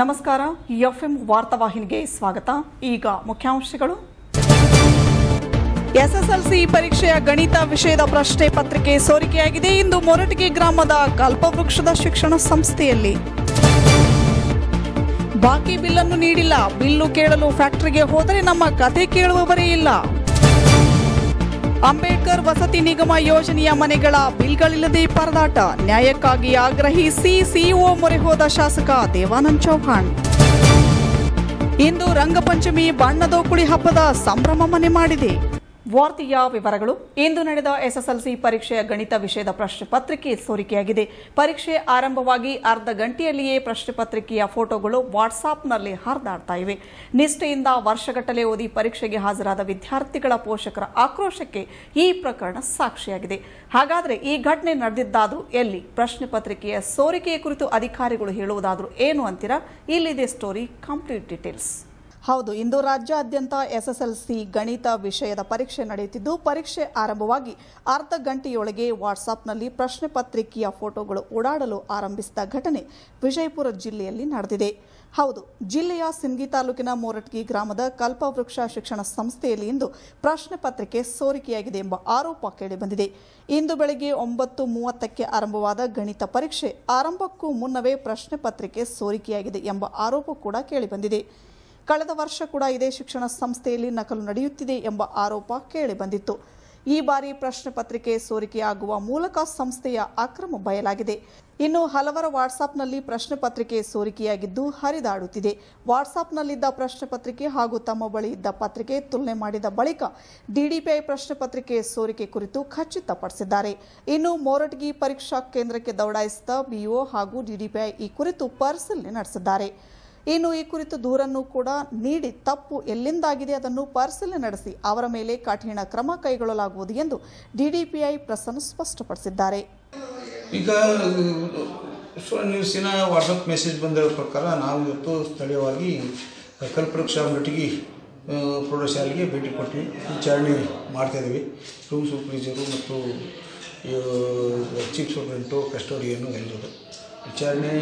ನಮಸ್ಕಾರ, ಎಫ್ಎಂ ವಾರ್ತಾವಾಹಿನಿಗೆ ಸ್ವಾಗತ. ಈಗ ಮುಖ್ಯಾಂಶಗಳು. ಎಸ್ಎಸ್ಎಲ್ಸಿ ಪರೀಕ್ಷೆಯ ಗಣಿತ ವಿಷಯದ ಪ್ರಶ್ನೆ ಪತ್ರಿಕೆ ಸೋರಿಕೆಯಾಗಿದೆ. ಇಂದು ಮೊರಟಗಿ ಗ್ರಾಮದ ಕಲ್ಪವೃಕ್ಷದ ಶಿಕ್ಷಣ ಸಂಸ್ಥೆಯಲ್ಲಿ. ಬಾಕಿ ಬಿಲ್ಲನ್ನು ನೀಡಿಲ್ಲ. ಬಿಲ್ಲು ಕೇಳಲು ಫ್ಯಾಕ್ಟರಿಗೆ ಹೋದರೆ ನಮ್ಮ ಕತೆ ಕೇಳುವವರೇ ಇಲ್ಲ. ಅಂಬೇಡ್ಕರ್ ವಸತಿ ನಿಗಮ ಯೋಜನೆಯ ಮನೆಗಳ ಬಿಲ್ಗಳಿಲ್ಲದೆ ಪರದಾಟ. ನ್ಯಾಯಕ್ಕಾಗಿ ಆಗ್ರಹಿಸಿ ಸಿಇಒ ಮೊರೆ ಹೋದ ಶಾಸಕ ದೇವಾನಂದ್ ಚೌಹಾಣ್. ಇಂದು ರಂಗಪಂಚಮಿ ಬಣ್ಣದೋಕುಳಿ ಹಬ್ಬದ ಸಂಭ್ರಮ ಮನೆ ಮಾಡಿದೆ. ವಾರ್ತೆಯ ವಿವರಗಳು. ಇಂದು ನಡೆದ ಎಸ್ಎಸ್ಎಲ್ಸಿ ಪರೀಕ್ಷೆಯ ಗಣಿತ ವಿಷಯದ ಪ್ರಶ್ನೆ ಪತ್ರಿಕೆ ಸೋರಿಕೆಯಾಗಿದೆ. ಪರೀಕ್ಷೆ ಆರಂಭವಾಗಿ ಅರ್ಧ ಗಂಟೆಯಲ್ಲಿಯೇ ಪ್ರಶ್ನೆ ಪತ್ರಿಕೆಯ ಫೋಟೋಗಳು ವಾಟ್ಸಾಪ್ನಲ್ಲಿ ಹರಿದಾಡ್ತಾ ಇವೆ. ನಿಷ್ಠೆಯಿಂದ ವರ್ಷಗಟ್ಟಲೆ ಓದಿ ಪರೀಕ್ಷೆಗೆ ಹಾಜರಾದ ವಿದ್ಯಾರ್ಥಿಗಳ ಪೋಷಕರ ಆಕ್ರೋಶಕ್ಕೆ ಈ ಪ್ರಕರಣ ಸಾಕ್ಷಿಯಾಗಿದೆ. ಹಾಗಾದರೆ ಈ ಘಟನೆ ನಡೆದಿದ್ದಾದರೂ ಎಲ್ಲಿ? ಪ್ರಶ್ನೆ ಪತ್ರಿಕೆಯ ಸೋರಿಕೆಯ ಕುರಿತು ಅಧಿಕಾರಿಗಳು ಹೇಳುವುದಾದರೂ ಏನು ಅಂತೀರಾ? ಇಲ್ಲಿದೆ ಸ್ಟೋರಿ ಕಂಪ್ಲೀಟ್ ಡೀಟೇಲ್ಸ್ ಹೌದು, ಇಂದು ರಾಜ್ಯಾದ್ಯಂತ ಎಸ್ಎಸ್ಎಲ್ಸಿ ಗಣಿತ ವಿಷಯದ ಪರೀಕ್ಷೆ ನಡೆಯುತ್ತಿದ್ದು, ಪರೀಕ್ಷೆ ಆರಂಭವಾಗಿ ಅರ್ಧ ಗಂಟೆಯೊಳಗೆ ವಾಟ್ಸಾಪ್ನಲ್ಲಿ ಪ್ರಶ್ನೆ ಪತ್ರಿಕೆಯ ಫೋಟೋಗಳು ಓಡಾಡಲು ಆರಂಭಿಸಿದ ಘಟನೆ ವಿಜಯಪುರ ಜಿಲ್ಲೆಯಲ್ಲಿ ನಡೆದಿದೆ. ಹೌದು, ಜಿಲ್ಲೆಯ ಸಿಂಗಿ ತಾಲೂಕಿನ ಮೋರಟ್ಗಿ ಗ್ರಾಮದ ಕಲ್ಪವೃಕ್ಷ ಶಿಕ್ಷಣ ಸಂಸ್ಥೆಯಲ್ಲಿ ಇಂದು ಪ್ರಶ್ನೆ ಪತ್ರಿಕೆ ಸೋರಿಕೆಯಾಗಿದೆ ಎಂಬ ಆರೋಪ ಕೇಳಿಬಂದಿದೆ. ಇಂದು ಬೆಳಗ್ಗೆ ಒಂಬತ್ತು ಮೂವತ್ತಕ್ಕೆ ಆರಂಭವಾದ ಗಣಿತ ಪರೀಕ್ಷೆ ಆರಂಭಕ್ಕೂ ಮುನ್ನವೇ ಪ್ರಶ್ನೆ ಪತ್ರಿಕೆ ಸೋರಿಕೆಯಾಗಿದೆ ಎಂಬ ಆರೋಪ ಕೂಡ ಕೇಳಿಬಂದಿದೆ. ಕಳೆದ ವರ್ಷ ಕೂಡ ಇದೇ ಶಿಕ್ಷಣ ಸಂಸ್ಥೆಯಲ್ಲಿ ನಕಲು ನಡೆಯುತ್ತಿದೆ ಎಂಬ ಆರೋಪ ಕೇಳಿಬಂದಿತ್ತು ಈ ಬಾರಿ ಪ್ರಶ್ನೆ ಪತ್ರಿಕೆ ಸೋರಿಕೆಯಾಗುವ ಮೂಲಕ ಸಂಸ್ಥೆಯ ಅಕ್ರಮ ಬಯಲಾಗಿದೆ. ಇನ್ನು ಹಲವರ ವಾಟ್ಸಾಪ್ನಲ್ಲಿ ಪ್ರಶ್ನೆ ಪತ್ರಿಕೆ ಸೋರಿಕೆಯಾಗಿದ್ದು ಹರಿದಾಡುತ್ತಿದೆ. ವಾಟ್ಸಾಪ್ನಲ್ಲಿದ್ದ ಪ್ರಶ್ನೆ ಪತ್ರಿಕೆ ಹಾಗೂ ತಮ್ಮ ಬಳಿ ಇದ್ದ ಪತ್ರಿಕೆ ತುಲನೆ ಮಾಡಿದ ಬಳಿಕ ಡಿಡಿಪಿಐ ಪ್ರಶ್ನೆ ಪತ್ರಿಕೆ ಸೋರಿಕೆ ಕುರಿತು ಖಚಿತಪಡಿಸಿದ್ದಾರೆ. ಇನ್ನು ಮೋರಟಗಿ ಪರೀಕ್ಷಾ ಕೇಂದ್ರಕ್ಕೆ ದೌಡಾಯಿಸಿದ ಬಿಇಒ ಹಾಗೂ ಡಿಡಿಪಿಐ ಈ ಕುರಿತು ಪರಿಶೀಲನೆ ನಡೆಸಿದ್ದಾರೆ. ಇನ್ನು ಈ ಕುರಿತು ದೂರನ್ನು ಕೂಡ ನೀಡಿ ತಪ್ಪು ಎಲ್ಲಿಂದಾಗಿದೆ ಅದನ್ನು ಪರಿಶೀಲನೆ ನಡೆಸಿ, ಅವರ ಮೇಲೆ ಕಠಿಣ ಕ್ರಮ ಕೈಗೊಳ್ಳಲಾಗುವುದು ಎಂದು ಡಿಡಿಪಿಐ ಪ್ರಸನ್ನ ಸ್ಪಷ್ಟಪಡಿಸಿದ್ದಾರೆ. ಈಗ ನ್ಯೂಸಿನ ವಾಟ್ಸಪ್ ಮೆಸೇಜ್ ಬಂದಿರೋ ಪ್ರಕಾರ ನಾವು ಇವತ್ತು ಸ್ಥಳೀಯವಾಗಿ ಕಲ್ಪವೃಕ್ಷ ಮಟ್ಟಿಗೆ ಪ್ರೌಢಶಾಲೆಗೆ ಭೇಟಿ ಕೊಟ್ಟು ವಿಚಾರಣೆ ಮಾಡ್ತಾಯಿದ್ದೀವಿ ರೂಮ್ ಸೂಪರ್ವೈಸರು ಮತ್ತು ಚೀಫ್ ಸೂಪ್ರೆಂಟು ಕಸ್ಟೋಡಿಯನ್ನು ಎಲ್ಲರೂ ವಿಚಾರಣೆ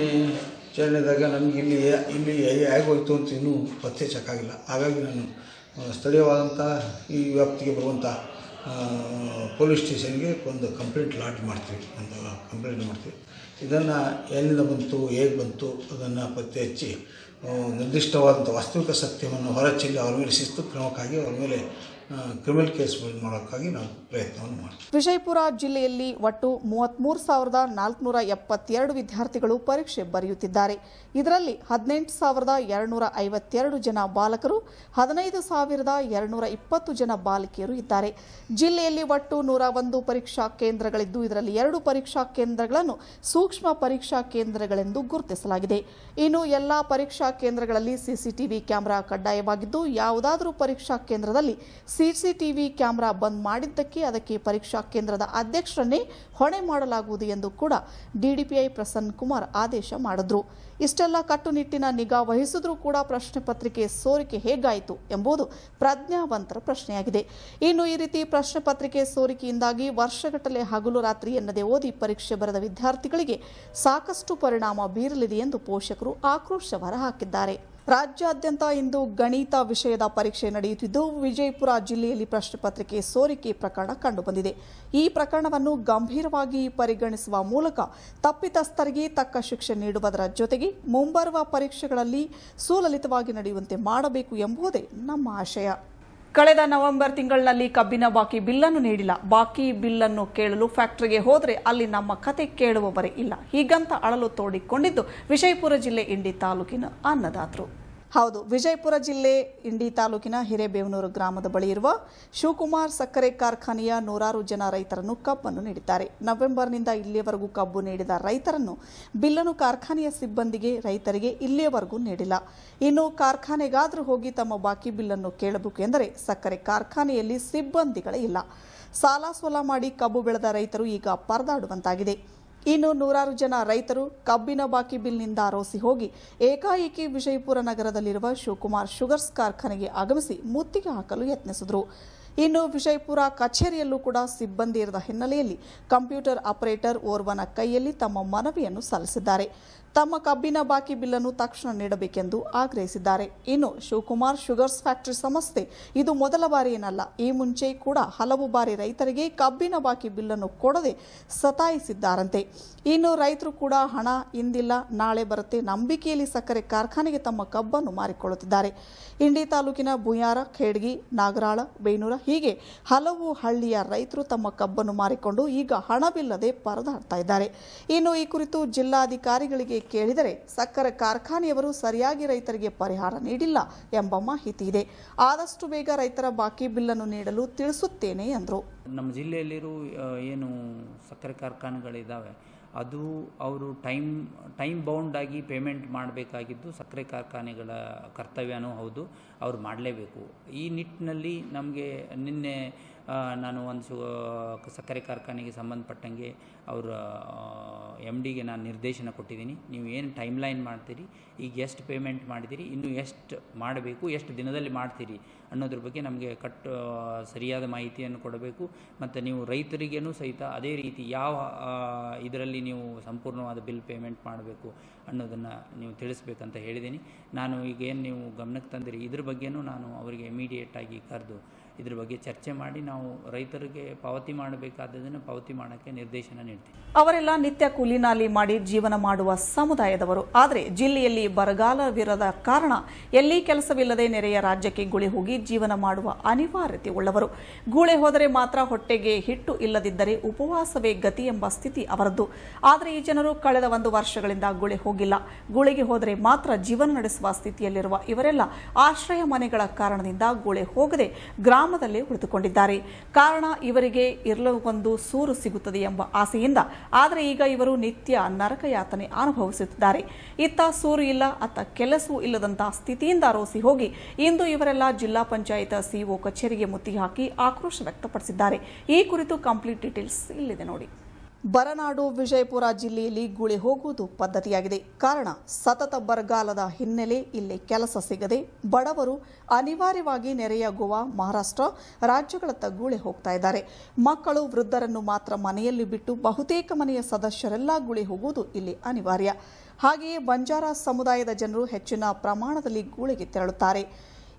ವಿಚಾರಣೆದಾಗ ನಮಗೆ ಇಲ್ಲಿ ಇಲ್ಲಿ ಹೇಗೋಯ್ತು ಅಂತ ಇನ್ನೂ ಪತ್ತೆ ಚಕ್ಕಾಗಿಲ್ಲ. ಹಾಗಾಗಿ ನಾನು ಸ್ಥಳೀಯವಾದಂಥ ಈ ವ್ಯಾಪ್ತಿಗೆ ಬರುವಂಥ ಪೊಲೀಸ್ ಸ್ಟೇಷನ್ಗೆ ಒಂದು ಕಂಪ್ಲೇಂಟ್ ಲಾಡ್ಜ್ ಮಾಡ್ತೀವಿ. ಒಂದು ಕಂಪ್ಲೇಂಟ್ ಮಾಡ್ತೀವಿ. ಇದನ್ನು ಎಲ್ಲಿಂದ ಬಂತು, ಹೇಗೆ ಬಂತು, ಅದನ್ನು ಪತ್ತೆ ಹಚ್ಚಿ ನಿರ್ದಿಷ್ಟವಾದಂಥ ವಾಸ್ತವಿಕ ಸತ್ಯವನ್ನು ಹೊರಚೆಲ್ಲಿ ಅವ್ರ ಮೇಲೆ ಶಿಸ್ತು ಕ್ರಮಕ್ಕಾಗಿ ಅವ್ರ ಮೇಲೆ ಕ್ರಿಮಿನಲ್ ಕೇಸ್ ಮಾಡೋಕ್ಕಾಗಿ ನಾವು ಪ್ರಯತ್ನವನ್ನು ಮಾಡ್ತೀವಿ. ವಿಜಯಪುರ ಜಿಲ್ಲೆಯಲ್ಲಿ ಒಟ್ಟು ಮೂವತ್ಮೂರು ಸಾವಿರದ ನಾಲ್ಕುನೂರ ಎಪ್ಪತ್ತೆರಡು ವಿದ್ಯಾರ್ಥಿಗಳು ಪರೀಕ್ಷೆ ಬರೆಯುತ್ತಿದ್ದಾರೆ. ಇದರಲ್ಲಿ ಹದಿನೆಂಟು ಸಾವಿರದ ಎರಡುನೂರ ಐವತ್ತೆರಡು ಜನ ಬಾಲಕರು, ಹದಿನೈದು ಸಾವಿರದ ಎರಡುನೂರ ಇಪ್ಪತ್ತು ಜನ ಬಾಲಕಿಯರು ಇದ್ದಾರೆ. ಜಿಲ್ಲೆಯಲ್ಲಿ ಒಟ್ಟು ನೂರ ಒಂದು ಪರೀಕ್ಷಾ ಕೇಂದ್ರಗಳಿದ್ದು, ಇದರಲ್ಲಿ ಎರಡು ಪರೀಕ್ಷಾ ಕೇಂದ್ರಗಳನ್ನು ಸೂಕ್ಷ್ಮ ಪರೀಕ್ಷಾ ಕೇಂದ್ರಗಳೆಂದು ಗುರುತಿಸಲಾಗಿದೆ. ಇನ್ನು ಎಲ್ಲ ಪರೀಕ್ಷಾ ಕೇಂದ್ರಗಳಲ್ಲಿ ಸಿಸಿಟಿವಿ ಕ್ಯಾಮೆರಾ ಕಡ್ಡಾಯವಾಗಿದ್ದು, ಯಾವುದಾದರೂ ಪರೀಕ್ಷಾ ಕೇಂದ್ರದಲ್ಲಿ ಸಿಸಿಟಿವಿ ಕ್ಯಾಮೆರಾ ಬಂದ್ ಮಾಡಿದ್ದಕ್ಕೆ ಅದಕ್ಕೆ ಪರೀಕ್ಷಾ ಕೇಂದ್ರದ ಅಧ್ಯಕ್ಷರನ್ನೇ ಹೊಣೆ ಮಾಡಲಾಗುವುದು ಎಂದು ಕೂಡ ಡಿಡಿಪಿಐ ಪ್ರಸನ್ನ ಕುಮಾರ್ ಆದೇಶ ಮಾಡಿದ್ರು. ಇಷ್ಟೆಲ್ಲ ಕಟ್ಟುನಿಟ್ಟಿನ ನಿಗಾ ವಹಿಸಿದ್ರೂ ಕೂಡ ಪ್ರಶ್ನೆ ಪತ್ರಿಕೆ ಸೋರಿಕೆ ಹೇಗಾಯಿತು ಎಂಬುದು ಪ್ರಜ್ಞಾವಂತರ ಪ್ರಶ್ನೆಯಾಗಿದೆ. ಇನ್ನು ಈ ರೀತಿ ಪ್ರಶ್ನೆ ಪತ್ರಿಕೆ ಸೋರಿಕೆಯಿಂದಾಗಿ ವರ್ಷಗಟ್ಟಲೆ ಹಗಲು ರಾತ್ರಿ ಎನ್ನದೇ ಓದಿ ಪರೀಕ್ಷೆ ಬರೆದ ವಿದ್ಯಾರ್ಥಿಗಳಿಗೆ ಸಾಕಷ್ಟು ಪರಿಣಾಮ ಬೀರಲಿದೆ ಎಂದು ಪೋಷಕರು ಆಕ್ರೋಶ ಹೊರಹಾಕಿದ್ದಾರೆ ರಾಜ್ಯಾದ್ಯಂತ ಇಂದು ಗಣಿತ ವಿಷಯದ ಪರೀಕ್ಷೆ ನಡೆಯುತ್ತಿದ್ದು, ವಿಜಯಪುರ ಜಿಲ್ಲೆಯಲ್ಲಿ ಪ್ರಶ್ನೆ ಪತ್ರಿಕೆ ಸೋರಿಕೆ ಪ್ರಕರಣ ಕಂಡುಬಂದಿದೆ. ಈ ಪ್ರಕರಣವನ್ನು ಗಂಭೀರವಾಗಿ ಪರಿಗಣಿಸುವ ಮೂಲಕ ತಪ್ಪಿತಸ್ಥರಿಗೆ ತಕ್ಕ ಶಿಕ್ಷೆ ನೀಡುವುದರ ಜೊತೆಗೆ ಮುಂಬರುವ ಪರೀಕ್ಷೆಗಳಲ್ಲಿ ಸುಲಲಿತವಾಗಿ ನಡೆಯುವಂತೆ ಮಾಡಬೇಕು ಎಂಬುದೇ ನಮ್ಮ ಆಶಯ. ಕಳೆದ ನವೆಂಬರ್ ತಿಂಗಳಿನಲ್ಲಿ ಕಬ್ಬಿನ ಬಾಕಿ ಬಿಲ್ಲನ್ನು ನೀಡಿಲ್ಲ. ಬಾಕಿ ಬಿಲ್ಲನ್ನು ಕೇಳಲು ಫ್ಯಾಕ್ಟರಿಗೆ ಹೋದರೆ ಅಲ್ಲಿ ನಮ್ಮ ಕತೆ ಕೇಳುವವರೇ ಇಲ್ಲ. ಹೀಗಂತ ಅಳಲು ತೋಡಿಕೊಂಡಿದ್ದು ವಿಜಯಪುರ ಜಿಲ್ಲೆ ಇಂಡಿ ತಾಲೂಕಿನ ಅನ್ನದಾತರು. ಹೌದು, ವಿಜಯಪುರ ಜಿಲ್ಲೆ ಇಂಡಿ ತಾಲೂಕಿನ ಹಿರೇಬೇವನೂರು ಗ್ರಾಮದ ಬಳಿ ಇರುವ ಶಿವಕುಮಾರ್ ಸಕ್ಕರೆ ಕಾರ್ಖಾನೆಯ ನೂರಾರು ಜನ ರೈತರನ್ನು ಕಬ್ಬನ್ನು ನೀಡಿದ್ದಾರೆ. ನವೆಂಬರ್ನಿಂದ ಇಲ್ಲಿಯವರೆಗೂ ಕಬ್ಬು ನೀಡಿದ ರೈತರನ್ನು ಬಿಲ್ಲನ್ನು ಕಾರ್ಖಾನೆಯ ಸಿಬ್ಬಂದಿಗೆ, ರೈತರಿಗೆ ಇಲ್ಲಿಯವರೆಗೂ ನೀಡಿಲ್ಲ. ಇನ್ನು ಕಾರ್ಖಾನೆಗಾದರೂ ಹೋಗಿ ತಮ್ಮ ಬಾಕಿ ಬಿಲ್ಲನ್ನು ಕೇಳಬೇಕು ಎಂದರೆ ಸಕ್ಕರೆ ಕಾರ್ಖಾನೆಯಲ್ಲಿ ಸಿಬ್ಬಂದಿಗಳೇ ಇಲ್ಲ. ಸಾಲ ಸೋಲ ಮಾಡಿ ಕಬ್ಬು ಬೆಳೆದ ರೈತರು ಈಗ ಪರದಾಡುವಂತಾಗಿದೆ. ಇನ್ನು ನೂರಾರು ಜನ ರೈತರು ಕಬ್ಬಿನ ಬಾಕಿ ಬಿಲ್ನಿಂದ ರೋಸಿ ಹೋಗಿ ಏಕಾಏಕಿ ವಿಜಯಪುರ ನಗರದಲ್ಲಿರುವ ಶಿವಕುಮಾರ್ ಶುಗರ್ಸ್ ಕಾರ್ಖಾನೆಗೆ ಆಗಮಿಸಿ ಮುತ್ತಿಗೆ ಹಾಕಲು ಯತ್ನಿಸಿದರು. ಇನ್ನು ವಿಜಯಪುರ ಕಚೇರಿಯಲ್ಲೂ ಕೂಡ ಸಿಬ್ಬಂದಿ ಇರದ ಹಿನ್ನೆಲೆಯಲ್ಲಿ ಕಂಪ್ಯೂಟರ್ ಆಪರೇಟರ್ ಓರ್ವನ ಕೈಯಲ್ಲಿ ತಮ್ಮ ಮನವಿಯನ್ನು ಸಲ್ಲಿಸಿದ್ದಾರೆ. ತಮ್ಮ ಕಬ್ಬಿನ ಬಾಕಿ ಬಿಲ್ಲನ್ನು ತಕ್ಷಣ ನೀಡಬೇಕೆಂದು ಆಗ್ರಹಿಸಿದ್ದಾರೆ. ಇನ್ನು ಶಿವಕುಮಾರ್ ಶುಗರ್ಸ್ ಫ್ಯಾಕ್ಟರಿ ಸಂಸ್ಥೆ ಇದು ಮೊದಲ ಬಾರಿ ಈ ಮುಂಚೆ ಕೂಡ ಹಲವು ಬಾರಿ ರೈತರಿಗೆ ಕಬ್ಬಿನ ಬಾಕಿ ಬಿಲ್ಲನ್ನು ಕೊಡದೆ ಸತಾಯಿಸಿದ್ದಾರಂತೆ. ಇನ್ನು ರೈತರು ಕೂಡ ಹಣ ಇಂದಿಲ್ಲ, ನಾಳೆ ಬರುತ್ತೆ ನಂಬಿಕೆಯಲ್ಲಿ ಸಕ್ಕರೆ ಕಾರ್ಖಾನೆಗೆ ತಮ್ಮ ಕಬ್ಬನ್ನು ಮಾರಿಕೊಳ್ಳುತ್ತಿದ್ದಾರೆ. ಇಂಡಿ ತಾಲೂಕಿನ ಬುಯಾರ ಖೇಡ್ಗಿ, ನಾಗರಾಳ, ಬೇನೂರ ಹೀಗೆ ಹಲವು ಹಳ್ಳಿಯ ರೈತರು ತಮ್ಮ ಕಬ್ಬನ್ನು ಮಾರಿಕೊಂಡು ಈಗ ಹಣವಿಲ್ಲದೆ ಪರದಾಡ್ತಾ ಇದ್ದಾರೆ. ಇನ್ನು ಈ ಕುರಿತು ಜಿಲ್ಲಾಧಿಕಾರಿಗಳಿಗೆ ಕೇಳಿದರೆ ಸಕ್ಕರೆ ಕಾರ್ಖಾನೆಯವರು ಸರಿಯಾಗಿ ರೈತರಿಗೆ ಪರಿಹಾರ ನೀಡಿಲ್ಲ ಎಂಬ ಮಾಹಿತಿ ಇದೆ. ಆದಷ್ಟು ಬೇಗ ರೈತರ ಬಾಕಿ ಬಿಲ್ಲನ್ನು ನೀಡಲು ತಿಳಿಸುತ್ತೇನೆ ಎಂದರು. ನಮ್ಮ ಜಿಲ್ಲೆಯಲ್ಲಿರುವ ಏನು ಸಕ್ಕರೆ ಕಾರ್ಖಾನೆಗಳಿದ್ದಾವೆ ಅದು ಅವರು ಟೈಮ್ ಟೈಮ್ ಬೌಂಡಾಗಿ ಪೇಮೆಂಟ್ ಮಾಡಬೇಕಾಗಿದ್ದು ಸಕ್ಕರೆ ಕಾರ್ಖಾನೆಗಳ ಕರ್ತವ್ಯನೂ ಹೌದು, ಅವ್ರು ಮಾಡಲೇಬೇಕು. ಈ ನಿಟ್ಟಿನಲ್ಲಿ ನಮಗೆ ನಿನ್ನೆ ನಾನು ಒಂದು ಸು ಸಕ್ಕರೆ ಕಾರ್ಖಾನೆಗೆ ಸಂಬಂಧಪಟ್ಟಂಗೆ ಅವರ ಎಂ ಡಿಗೆ ನಾನು ನಿರ್ದೇಶನ ಕೊಟ್ಟಿದ್ದೀನಿ. ನೀವು ಏನು ಟೈಮ್ ಲೈನ್ ಮಾಡ್ತೀರಿ, ಈಗ ಎಷ್ಟು ಪೇಮೆಂಟ್ ಮಾಡಿದ್ದೀರಿ, ಇನ್ನು ಎಷ್ಟು ಮಾಡಬೇಕು, ಎಷ್ಟು ದಿನದಲ್ಲಿ ಮಾಡ್ತೀರಿ ಅನ್ನೋದ್ರ ಬಗ್ಗೆ ನಮಗೆ ಕಟ್ ಸರಿಯಾದ ಮಾಹಿತಿಯನ್ನು ಕೊಡಬೇಕು. ಮತ್ತು ನೀವು ರೈತರಿಗೇನು ಸಹಿತ ಅದೇ ರೀತಿ ಯಾವ ಇದರಲ್ಲಿ ನೀವು ಸಂಪೂರ್ಣವಾದ ಬಿಲ್ ಪೇಮೆಂಟ್ ಮಾಡಬೇಕು ಅನ್ನೋದನ್ನು ನೀವು ತಿಳಿಸ್ಬೇಕಂತ ಹೇಳಿದ್ದೀನಿ. ನಾನು ಈಗೇನು ನೀವು ಗಮನಕ್ಕೆ ತಂದಿರಿ, ಇದ್ರ ಬಗ್ಗೆನೂ ನಾನು ಅವರಿಗೆ ಇಮಿಡಿಯೇಟಾಗಿ ಕರೆದು ಇದ್ರ ಬಗ್ಗೆ ಚರ್ಚೆ ಮಾಡಿ ನಾವು ರೈತರಿಗೆ ಪಾವತಿ ಮಾಡಬೇಕಾದದನ್ನು ಪಾವತಿ ಮಾಡೋಕ್ಕೆ ನಿರ್ದೇಶನ ನೀಡ್ತೀವಿ. ಅವರೆಲ್ಲ ನಿತ್ಯ ಕೂಲಿನಾಲಿ ಮಾಡಿ ಜೀವನ ಮಾಡುವ ಸಮುದಾಯದವರು. ಆದರೆ ಜಿಲ್ಲೆಯಲ್ಲಿ ಬರಗಾಲವಿರದ ಕಾರಣ ಎಲ್ಲಿ ಕೆಲಸವಿಲ್ಲದೆ ನೆರೆಯ ರಾಜ್ಯಕ್ಕೆ ಗುಳೆ ಹೋಗಿ ಜೀವನ ಮಾಡುವ ಅನಿವಾರ್ಯತೆ ಉಳ್ಳವರು. ಗೂಳೆ ಹೋದರೆ ಮಾತ್ರ ಹೊಟ್ಟೆಗೆ ಹಿಟ್ಟು ಇಲ್ಲದಿದ್ದರೆ ಉಪವಾಸವೇ ಗತಿ ಎಂಬ ಸ್ಥಿತಿ ಅವರದ್ದು. ಆದರೆ ಈ ಜನರು ಕಳೆದ ಒಂದು ವರ್ಷಗಳಿಂದ ಗುಳೆ ಹೋಗಿಲ್ಲ. ಗುಳೆಗೆ ಹೋದರೆ ಮಾತ್ರ ಜೀವನ ನಡೆಸುವ ಸ್ಥಿತಿಯಲ್ಲಿರುವ ಇವರೆಲ್ಲ ಆಶ್ರಯ ಮನೆಗಳ ಕಾರಣದಿಂದ ಗುಳೆ ಹೋಗದೆ ಗ್ರಾಮದಲ್ಲೇ ಉಳಿದುಕೊಂಡಿದ್ದಾರೆ. ಕಾರಣ ಇವರಿಗೆ ಇರಲು ಒಂದು ಸೂರು ಸಿಗುತ್ತದೆ ಎಂಬ ಆಸೆಯಿಂದ. ಆದರೆ ಈಗ ಇವರು ನಿತ್ಯ ನರಕ ಯಾತನೆ ಅನುಭವಿಸುತ್ತಿದ್ದಾರೆ. ಇತ್ತ ಸೂರು ಇಲ್ಲ, ಅತ್ತ ಕೆಲಸವೂ ಇಲ್ಲದಂತಹ ಸ್ಥಿತಿಯಿಂದ ರೋಸಿ ಹೋಗಿ ಇಂದು ಇವರೆಲ್ಲ ಜಿಲ್ಲಾ ಪಂಚಾಯತ್ ಸಿಒ ಕಚೇರಿಗೆ ಮುತ್ತಿಗೆ ಹಾಕಿ ಆಕ್ರೋಶ ವ್ಯಕ್ತಪಡಿಸಿದ್ದಾರೆ. ಈ ಕುರಿತು ಕಂಪ್ಲೀಟ್ ಡೀಟೇಲ್ಸ್ ಇಲ್ಲಿದೆ ನೋಡಿ. ಬರನಾಡು ವಿಜಯಪುರ ಜಿಲ್ಲೆಯಲ್ಲಿ ಗುಳೆ ಹೋಗುವುದು ಪದ್ಧತಿಯಾಗಿದೆ. ಕಾರಣ, ಸತತ ಬರಗಾಲದ ಹಿನ್ನೆಲೆ ಇಲ್ಲಿ ಕೆಲಸ ಸಿಗದೆ ಬಡವರು ಅನಿವಾರ್ಯವಾಗಿ ನೆರೆಯ ಗೋವಾ ಮಹಾರಾಷ್ಟ್ರ ರಾಜ್ಯಗಳತ್ತ ಗುಳೆ ಹೋಗ್ತಾ ಇದ್ದಾರೆ. ಮಕ್ಕಳು, ವೃದ್ಧರನ್ನು ಮಾತ್ರ ಮನೆಯಲ್ಲಿ ಬಿಟ್ಟು ಬಹುತೇಕ ಮನೆಯ ಸದಸ್ಯರೆಲ್ಲ ಗುಳಿ ಹೋಗುವುದು ಇಲ್ಲಿ ಅನಿವಾರ್ಯ. ಹಾಗೆಯೇ ಬಂಜಾರ ಸಮುದಾಯದ ಜನರು ಹೆಚ್ಚಿನ ಪ್ರಮಾಣದಲ್ಲಿ ಗೂಳಿಗೆ ತೆರಳುತ್ತಾರೆ.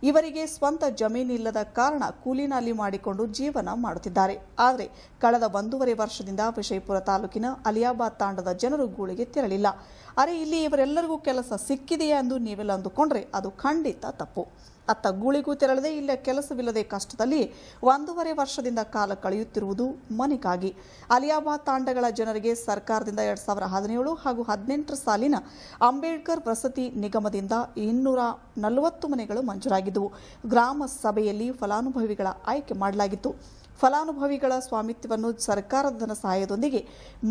ಇವರಿಗೆ ಸ್ವಂತ ಜಮೀನಿಲ್ಲದ ಕಾರಣ ಕೂಲಿನಾಲಿ ಮಾಡಿಕೊಂಡು ಜೀವನ ಮಾಡುತ್ತಿದ್ದಾರೆ. ಆದರೆ ಕಳೆದ ಒಂದೂವರೆ ವರ್ಷದಿಂದ ವಿಜಯಪುರ ತಾಲೂಕಿನ ಅಲಿಯಾಬಾದ್ ತಾಂಡದ ಜನರು ಗೂಳಿಗೆ ತೆರಳಿಲ್ಲ. ಅರೆ, ಇಲ್ಲಿ ಇವರೆಲ್ಲರಿಗೂ ಕೆಲಸ ಸಿಕ್ಕಿದೆಯಾ ಎಂದು ನೀವೆಲ್ಲ ಅಂದುಕೊಂಡ್ರೆ ಅದು ಖಂಡಿತ ತಪ್ಪು. ಅತ್ತ ಗೂಳಿಗೂ ತೆರಳದೆ ಇಲ್ಲ ಕೆಲಸವಿಲ್ಲದೆ ಕಷ್ಟದಲ್ಲಿ ಒಂದೂವರೆ ವರ್ಷದಿಂದ ಕಾಲ ಕಳೆಯುತ್ತಿರುವುದು ಮನೆಗಾಗಿ. ಅಲಿಯಾಬಾದ್ ತಾಂಡಗಳ ಜನರಿಗೆ ಸರ್ಕಾರದಿಂದ ಎರಡ್ ಸಾವಿರ ಹದಿನೇಳು ಹಾಗೂ ಹದಿನೆಂಟರ ಸಾಲಿನ ಅಂಬೇಡ್ಕರ್ ವಸತಿ ನಿಗಮದಿಂದ ಇನ್ನೂರ ನಲವತ್ತು ಮನೆಗಳು ಮಂಜೂರಾಗಿದ್ದವು. ಗ್ರಾಮ ಸಭೆಯಲ್ಲಿ ಫಲಾನುಭವಿಗಳ ಆಯ್ಕೆ ಮಾಡಲಾಗಿತ್ತು. ಫಲಾನುಭವಿಗಳ ಸ್ವಾಮಿತ್ವವನ್ನು ಸರ್ಕಾರದ ಧನ ಸಹಾಯದೊಂದಿಗೆ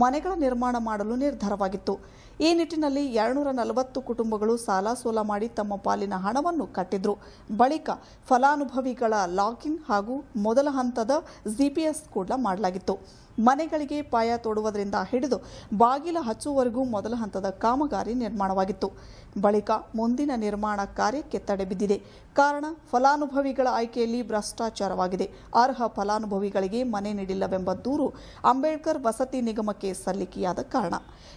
ಮನೆಗಳ ನಿರ್ಮಾಣ ಮಾಡಲು ನಿರ್ಧಾರವಾಗಿತ್ತು. ಈ ನಿಟ್ಟಿನಲ್ಲಿ ಎರಡ್ನೂರ ನಲವತ್ತು ಕುಟುಂಬಗಳು ಸಾಲ ಸೋಲ ಮಾಡಿ ತಮ್ಮ ಪಾಲಿನ ಹಣವನ್ನು ಕಟ್ಟಿದ್ರು. ಬಳಿಕ ಫಲಾನುಭವಿಗಳ ಲಾಗಿನ್ ಹಾಗೂ ಮೊದಲ ಹಂತದ ಜಿಪಿಎಸ್ ಕೂಡ ಮಾಡಲಾಗಿತ್ತು. ಮನೆಗಳಿಗೆ ಪಾಯ ತೋಡುವುದರಿಂದ ಹಿಡಿದು ಬಾಗಿಲ ಹಚ್ಚುವವರೆಗೂ ಮೊದಲ ಹಂತದ ಕಾಮಗಾರಿ ನಿರ್ಮಾಣವಾಗಿತ್ತು. ಬಳಿಕ ಮುಂದಿನ ನಿರ್ಮಾಣ ಕಾರ್ಯಕ್ಕೆ ತಡೆ ಬಿದ್ದಿದೆ. ಕಾರಣ, ಫಲಾನುಭವಿಗಳ ಆಯ್ಕೆಯಲ್ಲಿ ಭ್ರಷ್ಟಾಚಾರವಾಗಿದೆ. ಅರ್ಹ ಫಲಾನುಭವಿಗಳಿಗೆ ಮನೆ ನೀಡಿಲ್ಲವೆಂಬ ದೂರು ಅಂಬೇಡ್ಕರ್ ವಸತಿ ನಿಗಮಕ್ಕೆ ಸಲ್ಲಿಕೆಯಾದ ಕಾರಣ.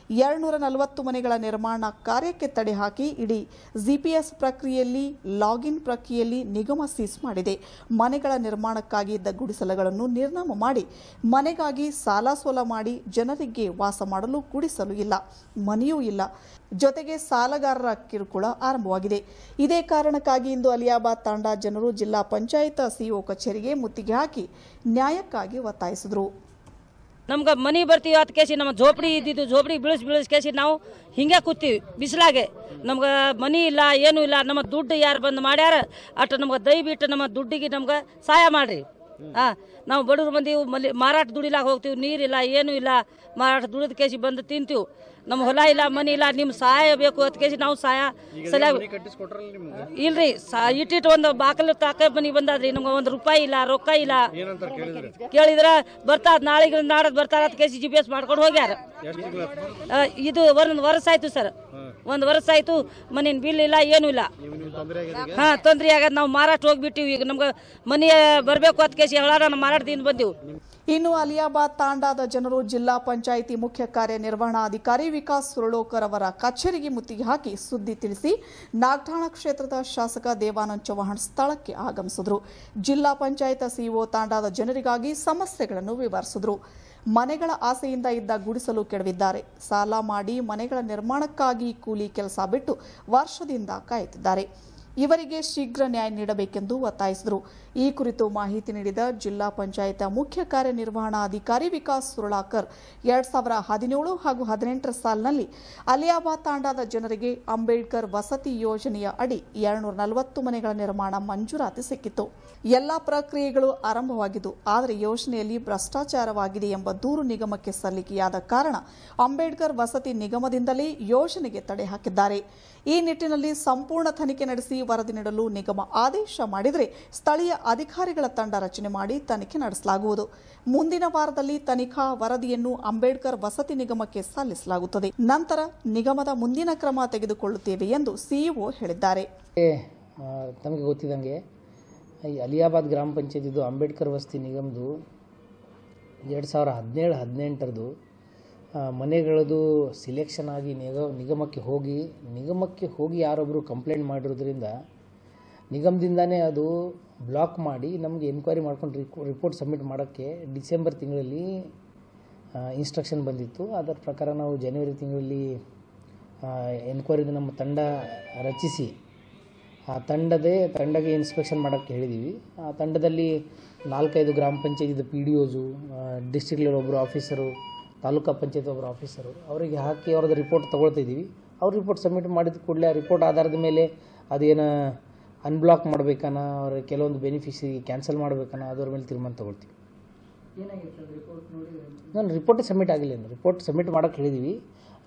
ಎರಡ್ನೂರ ನಲವತ್ತು ಮನೆಗಳ ನಿರ್ಮಾಣ ಕಾರ್ಯಕ್ಕೆ ತಡೆ ಹಾಕಿ ಇಡೀ ಜಿಪಿಎಸ್ ಪ್ರಕ್ರಿಯೆಯಲ್ಲಿ ಲಾಗಿನ್ ಪ್ರಕ್ರಿಯೆಯಲ್ಲಿ ನಿಗಮ ಸೀಸ್ ಮಾಡಿದೆ. ಮನೆಗಳ ನಿರ್ಮಾಣಕ್ಕಾಗಿ ಇದ್ದ ಗುಡಿಸಲುಗಳನ್ನು ನಿರ್ನಾಮ ಮಾಡಿ, ಮನೆಗಾಗಿ ಸಾಲ ಸೋಲ ಮಾಡಿ ಜನರಿಗೆ ವಾಸ ಮಾಡಲು ಗುಡಿಸಲು ಇಲ್ಲ, ಮನೆಯೂ ಇಲ್ಲ. ಜೊತೆಗೆ ಸಾಲಗಾರರ ಕಿರುಕುಳ ಆರಂಭವಾಗಿದೆ. ಇದೇ ಕಾರಣಕ್ಕಾಗಿ ಇಂದು ಅಲಿಯಾಬಾದ್ ತಂಡ ಜನರು ಜಿಲ್ಲಾ ಪಂಚಾಯತ್ ಸಿಇಒ ಕಚೇರಿಗೆ ಮುತ್ತಿಗೆ ಹಾಕಿ ನ್ಯಾಯಕ್ಕಾಗಿ ಒತ್ತಾಯಿಸಿದರು. ನಮ್ಗೆ ಮನೆ ಬರ್ತೀವಿ ಅತ್ ಕೇಸಿ ನಮ್ಮ ಝೋಪಡಿ ಇದ್ದಿದ್ದು ಝೋಪಡಿ ಬೀಳಿಸ್ ಬೀಳಿಸ್ ಕೇಸಿ, ನಾವು ಹಿಂಗೆ ಕೂತೀವಿ, ಬಿಸಿಲಾಗೆ. ನಮ್ಗೆ ಮನಿ ಇಲ್ಲ, ಏನೂ ಇಲ್ಲ ನಮ್ಮ ದುಡ್ಡು ಯಾರು ಬಂದು ಮಾಡ್ಯಾರ, ಅಟ್ ನಮ್ಗೆ ದಯವಿಟ್ಟು ನಮ್ಮ ದುಡ್ಡಿಗೆ ನಮ್ಗೆ ಸಹಾಯ ಮಾಡ್ರಿ. ಹಾಂ ನಾವು ಬಡವ್ರು ಮಂದಿ ಮಲ್ಲಿ ಮಾರಾಟ ದುಡಿಲಾಕ ಹೋಗ್ತೀವಿ ನೀರಿಲ್ಲ ಏನೂ ಇಲ್ಲ. ಮಾರಾಟ ದುಡಿದ ಕೇಸಿ ಬಂದು ತಿಂತೀವಿ. ನಮ್ಮ ಹೊಲ ಇಲ್ಲ ಮನಿ ಇಲ್ಲ ನಿಮ್ ಸಹಾಯ ಬೇಕು ಅದ್ ಕೇಸಿ ನಾವು ಸಹಾಯ ಸಲಹೆ ಇಲ್ರಿ ಇಟ್ಟಿಟ್ಟು ಒಂದು ಬಾಕಲು ತಾಕ ಮನಿ ಬಂದಾದ್ರಿ ನಮ್ಗೆ ಒಂದು ರೂಪಾಯಿ ಇಲ್ಲ ರೊಕ್ಕ ಇಲ್ಲ. ಕೇಳಿದ್ರ? ಬರ್ತಾ ನಾಳೆಗೆ ನಾಡದ್ ಬರ್ತಾರ ಅಂತ ಕೇಸಿ ಜಿ ಪಿ ಎಸ್ ಮಾಡ್ಕೊಂಡು ಹೋಗ್ಯಾರ. ಇದು ಒಂದು ವರ್ಷ ಆಯ್ತು ಸರ್. ಒಂದು ವರ್ಷ ಆಯ್ತು ಮನೇನ ಬಿಲ್ ಇಲ್ಲ ಏನೂ ಇಲ್ಲ. ಹಾ ತೊಂದರೆ ಆಗದ ನಾವು ಮಾರಾಟ ಹೋಗ್ಬಿಟ್ಟಿವಿ. ಈಗ ನಮ್ಗೆ ಮನೆ ಬರಬೇಕು ಅದ್ ಕೇಸಿ ಹೇಳಾರ ನಾವು ಮಾರಾಟದಿಂದ ಬಂದೆವು. ಇನ್ನು ಅಲಿಯಾಬಾದ್ ತಾಂಡಾದ ಜನರು ಜಿಲ್ಲಾ ಪಂಚಾಯಿತಿ ಮುಖ್ಯ ಕಾರ್ಯನಿರ್ವಹಣಾಧಿಕಾರಿ ವಿಕಾಸ್ ಸುರಳೋಕರ್ ಅವರ ಕಚೇರಿಗೆ ಮುತ್ತಿಗೆ ಹಾಕಿ ಸುದ್ದಿ ತಿಳಿಸಿ ನಾಗಠಾಣ ಕ್ಷೇತ್ರದ ಶಾಸಕ ದೇವಾನಂದ್ ಚೌಹಾಣ್ ಸ್ಥಳಕ್ಕೆ ಆಗಮಿಸಿದ್ರು. ಜಿಲ್ಲಾ ಪಂಚಾಯತ್ ಸಿಇಒ ತಾಂಡಾದ ಜನರಿಗಾಗಿ ಸಮಸ್ಯೆಗಳನ್ನು ವಿವರಿಸಿದ್ರು. ಮನೆಗಳ ಆಸೆಯಿಂದ ಇದ್ದ ಗುಡಿಸಲು ಕೆಡವಿದ್ದಾರೆ. ಸಾಲ ಮಾಡಿ ಮನೆಗಳ ನಿರ್ಮಾಣಕ್ಕಾಗಿ ಕೂಲಿ ಕೆಲಸ ಬಿಟ್ಟು ವರ್ಷದಿಂದ ಕಾಯುತ್ತಿದ್ದಾರೆ. ಇವರಿಗೆ ಶೀಘ್ರ ನ್ಯಾಯ ನೀಡಬೇಕೆಂದು ಒತ್ತಾಯಿಸಿದರು. ಈ ಕುರಿತು ಮಾಹಿತಿ ನೀಡಿದ ಜಿಲ್ಲಾ ಪಂಚಾಯತ್ ಮುಖ್ಯ ಕಾರ್ಯನಿರ್ವಹಣಾಧಿಕಾರಿ ವಿಕಾಸ್ ಸುರಳಾಕರ್, ಎರಡ್ ಸಾವಿರ ಹದಿನೇಳು ಹಾಗೂ ಹದಿನೆಂಟರ ಸಾಲಿನಲ್ಲಿ ಅಲಿಯಾಬಾದ್ ತಾಂಡಾದ ಜನರಿಗೆ ಅಂಬೇಡ್ಕರ್ ವಸತಿ ಯೋಜನೆಯ ಅಡಿ ಎರಡ್ನೂರ ನಲವತ್ತು ಮನೆಗಳ ನಿರ್ಮಾಣ ಮಂಜೂರಾತಿ ಸಿಕ್ಕಿತು ಎಲ್ಲಾ ಪ್ರಕ್ರಿಯೆಗಳು ಆರಂಭವಾಗಿದ್ದು, ಆದರೆ ಯೋಜನೆಯಲ್ಲಿ ಭ್ರಷ್ಟಾಚಾರವಾಗಿದೆ ಎಂಬ ದೂರು ನಿಗಮಕ್ಕೆ ಸಲ್ಲಿಕೆಯಾದ ಕಾರಣ ಅಂಬೇಡ್ಕರ್ ವಸತಿ ನಿಗಮದಿಂದಲೇ ಯೋಜನೆಗೆ ತಡೆ ಹಾಕಿದ್ದಾರೆ. ಈ ನಿಟ್ಟಿನಲ್ಲಿ ಸಂಪೂರ್ಣ ತನಿಖೆ ನಡೆಸಿ ವರದಿ ನೀಡಲು ನಿಗಮ ಆದೇಶ ಮಾಡಿದರೆ ಸ್ಥಳೀಯ ಅಧಿಕಾರಿಗಳ ತಂಡ ರಚನೆ ಮಾಡಿ ತನಿಖೆ ನಡೆಸಲಾಗುವುದು. ಮುಂದಿನ ವಾರದಲ್ಲಿ ತನಿಖಾ ವರದಿಯನ್ನು ಅಂಬೇಡ್ಕರ್ ವಸತಿ ನಿಗಮಕ್ಕೆ ಸಲ್ಲಿಸಲಾಗುತ್ತದೆ. ನಂತರ ನಿಗಮದ ಮುಂದಿನ ಕ್ರಮ ತೆಗೆದುಕೊಳ್ಳುತ್ತೇವೆ ಎಂದು ಸಿಇಒ ಹೇಳಿದ್ದಾರೆ. ತಮಗೆ ಗೊತ್ತಿದ್ದಂಗೆ ಈ ಅಲಿಯಾಬಾದ್ ಗ್ರಾಮ ಪಂಚಾಯತಿದು ಅಂಬೇಡ್ಕರ್ ವಸತಿ ನಿಗಮದು ಎರಡು ಸಾವಿರ ಹದಿನೇಳು, ಹದಿನೆಂಟರದು ಮನೆಗಳದು ಸಿಲೆಕ್ಷನ್ ಆಗಿ ನಿಗ, ನಿಗಮಕ್ಕೆ ಹೋಗಿ ನಿಗಮಕ್ಕೆ ಹೋಗಿ ಯಾರೊಬ್ಬರು ಕಂಪ್ಲೇಂಟ್ ಮಾಡಿರೋದ್ರಿಂದ ನಿಗಮದಿಂದನೇ ಅದು ಬ್ಲಾಕ್ ಮಾಡಿ ನಮಗೆ ಎನ್ಕ್ವೈರಿ ಮಾಡ್ಕೊಂಡು ರಿಪೋರ್ಟ್ ಸಬ್ಮಿಟ್ ಮಾಡೋಕ್ಕೆ ಡಿಸೆಂಬರ್ ತಿಂಗಳಲ್ಲಿ ಇನ್ಸ್ಟ್ರಕ್ಷನ್ ಬಂದಿತ್ತು. ಅದರ ಪ್ರಕಾರ ನಾವು ಜನವರಿ ತಿಂಗಳಲ್ಲಿ ಎನ್ಕ್ವೈರಿಗೆ ನಮ್ಮ ತಂಡ ರಚಿಸಿ, ಆ ತಂಡದೇ, ತಂಡಗೆ ಇನ್ಸ್ಪೆಕ್ಷನ್ ಮಾಡೋಕ್ಕೆ ಹೇಳಿದ್ದೀವಿ ಆ ತಂಡದಲ್ಲಿ ನಾಲ್ಕೈದು ಗ್ರಾಮ ಪಂಚಾಯತಿದ P D Os district level ಒಬ್ಬರು ಆಫೀಸರು ತಾಲೂಕಾ ಪಂಚಾಯತ್ ಒಬ್ಬರು ಆಫೀಸರು ಅವರಿಗೆ ಹಾಕಿ ಅವ್ರದ್ದು ರಿಪೋರ್ಟ್ ತೊಗೊಳ್ತಾ ಇದ್ದೀವಿ. ಅವ್ರ ರಿಪೋರ್ಟ್ ಸಬ್ಮಿಟ್ ಮಾಡಿದ ಕೂಡಲೇ ಆ ರಿಪೋರ್ಟ್ ಆಧಾರದ ಮೇಲೆ ಅದೇನು ಅನ್ಬ್ಲಾಕ್ ಮಾಡಬೇಕನ ಅವ್ರ ಕೆಲವೊಂದು ಬೆನಿಫಿಷರಿ ಕ್ಯಾನ್ಸಲ್ ಮಾಡಬೇಕನ ಅದ್ರ ಮೇಲೆ ತೀರ್ಮಾನ ತೊಗೊಳ್ತೀವಿ. ನಾನು ರಿಪೋರ್ಟ್ ಸಬ್ಮಿಟ್ ಆಗಿಲ್ಲ ರಿಪೋರ್ಟ್ ಸಬ್ಮಿಟ್ ಮಾಡೋಕ್ಕೆ ಹೇಳಿದ್ದೀವಿ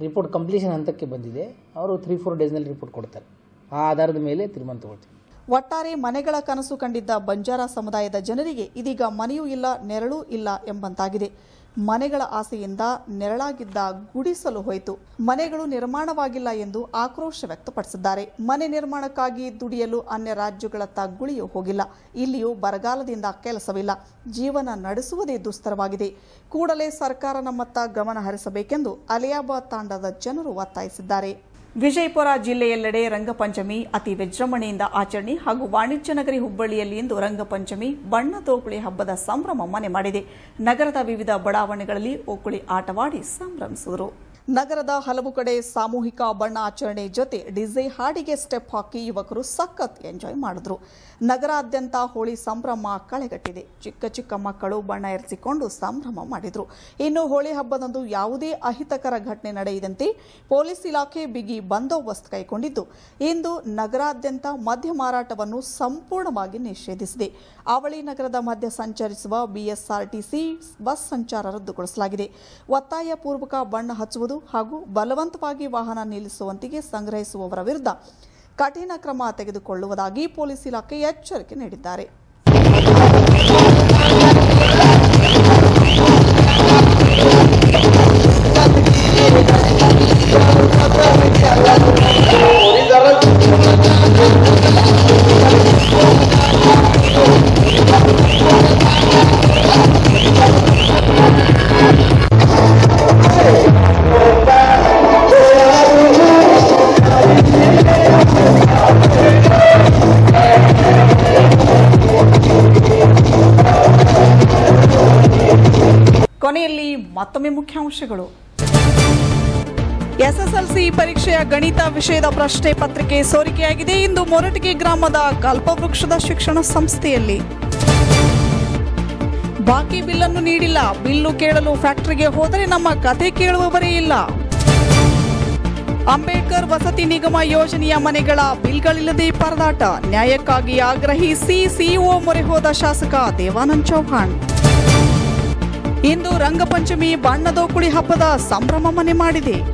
ರಿಪೋರ್ಟ್ ಕಂಪ್ಲೀಷನ್ ಹಂತಕ್ಕೆ ಬಂದಿದೆ. ಅವರು ತ್ರೀ ಫೋರ್ ಡೇಸ್ನಲ್ಲಿ ರಿಪೋರ್ಟ್ ಕೊಡ್ತಾರೆ. ಆ ಆಧಾರದ ಮೇಲೆ ತೀರ್ಮಾನ ತೊಗೊಳ್ತೀವಿ. ಒಟ್ಟಾರೆ ಮನೆಗಳ ಕನಸು ಕಂಡಿದ್ದ ಬಂಜಾರ ಸಮುದಾಯದ ಜನರಿಗೆ ಇದೀಗ ಮನೆಯೂ ಇಲ್ಲ ನೆರಳೂ ಇಲ್ಲ ಎಂಬಂತಾಗಿದೆ. ಮನೆಗಳ ಆಸೆಯಿಂದ ನೆರಳಾಗಿದ್ದ ಗುಡಿಸಲು ಹೋಯಿತು. ಮನೆಗಳು ನಿರ್ಮಾಣವಾಗಿಲ್ಲ ಎಂದು ಆಕ್ರೋಶ ವ್ಯಕ್ತಪಡಿಸಿದ್ದಾರೆ. ಮನೆ ನಿರ್ಮಾಣಕ್ಕಾಗಿ ದುಡಿಯಲು ಅನ್ಯ ರಾಜ್ಯಗಳತ್ತ ಗುಳಿಯೂ ಹೋಗಿಲ್ಲ. ಇಲ್ಲಿಯೂ ಬರಗಾಲದಿಂದ ಕೆಲಸವಿಲ್ಲ. ಜೀವನ ನಡೆಸುವುದೇ ದುಸ್ತರವಾಗಿದೆ. ಕೂಡಲೇ ಸರ್ಕಾರ ನಮ್ಮತ್ತ ಗಮನ ಹರಿಸಬೇಕೆಂದು ಅಲಿಯಾಬಾದ್ ತಾಂಡದ ಜನರು ಒತ್ತಾಯಿಸಿದ್ದಾರೆ. ವಿಜಯಪುರ ಜಿಲ್ಲೆಯೆಲ್ಲೆಡೆ ರಂಗಪಂಚಮಿ ಅತಿ ವಿಜೃಂಭಣೆಯಿಂದ ಆಚರಣೆ ಹಾಗೂ ವಾಣಿಜ್ಯ ನಗರಿ ಹುಬ್ಬಳ್ಳಿಯಲ್ಲಿ ಇಂದು ರಂಗಪಂಚಮಿ ಬಣ್ಣ ತೋಕುಳಿ ಹಬ್ಬದ ಸಂಭ್ರಮ ಮನೆ ಮಾಡಿದೆ. ನಗರದ ವಿವಿಧ ಬಡಾವಣೆಗಳಲ್ಲಿ ಓಕುಳಿ ಆಟವಾಡಿ ಸಂಭ್ರಮಿಸಿದರು. ನಗರದ ಹಲವು ಕಡೆ ಸಾಮೂಹಿಕ ಬಣ್ಣ ಆಚರಣೆ ಜೊತೆ ಡಿಜೆ ಹಾಡಿಗೆ ಸ್ಟೆಪ್ ಹಾಕಿ ಯುವಕರು ಸಖತ್ ಎಂಜಾಯ್ ಮಾಡಿದ್ರು. ನಗರಾದ್ಯಂತ ಹೋಳಿ ಸಂಭ್ರಮ ಕಳೆಗಟ್ಟಿದೆ. ಚಿಕ್ಕ ಚಿಕ್ಕ ಮಕ್ಕಳು ಬಣ್ಣ ಎರಚಿಕೊಂಡು ಸಂಭ್ರಮ ಮಾಡಿದ್ರು. ಇನ್ನು ಹೋಳಿ ಹಬ್ಬದಂದು ಯಾವುದೇ ಅಹಿತಕರ ಘಟನೆ ನಡೆಯದಂತೆ ಪೊಲೀಸ್ ಇಲಾಖೆ ಬಿಗಿ ಬಂದೋಬಸ್ತ್ ಕೈಗೊಂಡಿದ್ದು. ಇಂದು ನಗರಾದ್ಯಂತ ಮದ್ಯ ಮಾರಾಟವನ್ನು ಸಂಪೂರ್ಣವಾಗಿ ನಿಷೇಧಿಸಿದೆ. ಅವಳಿ ನಗರದ ಮಧ್ಯ ಸಂಚರಿಸುವ ಬಿಎಸ್ಆರ್ಟಿಸಿ ಬಸ್ ಸಂಚಾರ ರದ್ದುಗೊಳಿಸಲಾಗಿದೆ. ಒತ್ತಾಯಪೂರ್ವಕ ಬಣ್ಣ ಹಚ್ಚುವುದು ಹಾಗೂ ಬಲವಂತವಾಗಿ ವಾಹನ ನಿಲ್ಲಿಸುವಂತಿಗೆ ಸಂಗ್ರಹಿಸುವವರ ವಿರುದ್ಧ ಕಠಿಣ ಕ್ರಮ ತೆಗೆದುಕೊಳ್ಳುವುದಾಗಿ ಪೊಲೀಸ್ ಇಲಾಖೆ ಎಚ್ಚರಿಕೆ ನೀಡಿದ್ದಾರೆ. ಪರೀಕ್ಷೆಯ ಗಣಿತ ವಿಷಯದ ಪ್ರಶ್ನೆ ಪತ್ರಿಕೆ ಸೋರಿಕೆಯಾಗಿದೆ. ಇಂದು ಮೊರಟಗಿ ಗ್ರಾಮದ ಕಲ್ಪವೃಕ್ಷದ ಶಿಕ್ಷಣ ಸಂಸ್ಥೆಯಲ್ಲಿ. ಬಾಕಿ ಬಿಲ್ಲನ್ನು ನೀಡಿಲ್ಲ. ಬಿಲ್ಲು ಕೇಳಲು ಫ್ಯಾಕ್ಟರಿಗೆ ಹೋದರೆ ನಮ್ಮ ಕತೆ ಕೇಳುವವರೇ ಇಲ್ಲ. ಅಂಬೇಡ್ಕರ್ ವಸತಿ ನಿಗಮ ಯೋಜನೆಯ ಮನೆಗಳ ಬಿಲ್ಗಳಿಲ್ಲದೆ ಪರದಾಟ. ನ್ಯಾಯಕ್ಕಾಗಿ ಆಗ್ರಹಿಸಿ ಸಿಇಒ ಮೊರೆ ಹೋದ ಶಾಸಕ ದೇವಾನಂದ್ ಚೌಹಾಣ್. ಇಂದು ರಂಗಪಂಚಮಿ ಬಣ್ಣದೋಕುಳಿ ಹಬ್ಬದ ಸಂಭ್ರಮ ಮನೆ ಮಾಡಿದೆ.